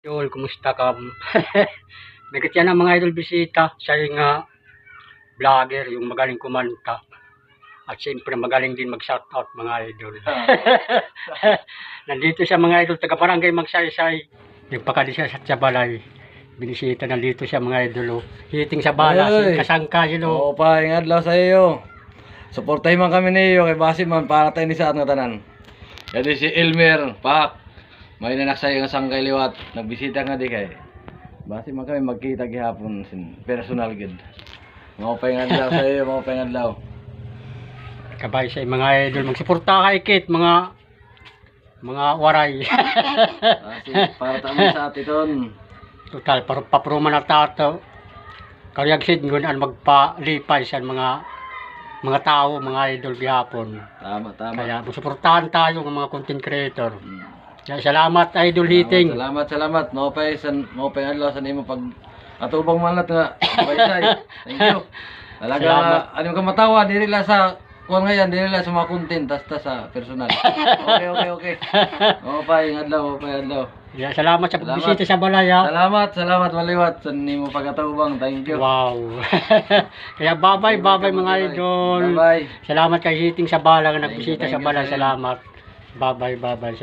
Idol, kumusta ka? Nagkat yan ang mga idol bisita. Siya yung nga vlogger, yung magaling kumanta. At siyempre magaling din mag-shoutout mga idol. Nandito siya mga idol, taga barangay magsaysay. Nagpakali siya sa Tiyabalay. Binisita nandito siya mga idol. oh. Hiting sa bala, Ay. si kasangka yun. Oo pa, ingat lang sa iyo. Suportahin man kami niyo kay Basi man para tayo ni sa atong tanan. Kaya si Elmer, pak. May nanak sa iyo nga sanggay liwat. Nagbisita nga di kay. Basi man kami magkita gihapon sin personal gid. Mga paingan daw sa iyo, mga paingan daw. Kabay sa mga idol. Magsuporta kay Kit, mga mga waray. Basi para tayo sa atiton. Total, para papruman na tato. Karyag sid ngun ang magpalipay sa mga mga tao, mga idol gihapon. Tama, tama. Kaya suportahan tayo ng mga content creator. Hmm. Kaya salamat idol hiting. Salamat, salamat. Mo pa san mo pa adlaw sa nimo pag atubang man nga baysay. Thank you. Talaga ano ka matawa diri la sa kuan ngayon diri la sa mga content tas sa personal. Okay, okay, okay. Ing adlaw, mo pa adlaw. Kaya salamat sa pagbisita sa balaya. Salamat, salamat maliwat sa nimo pagkatubang. Thank you. Wow. Kaya babay, babay mga idol. Bye-bye. Salamat kay hiting sa bala nga nagbisita sa you, balay. sir. Salamat. Babay, babay.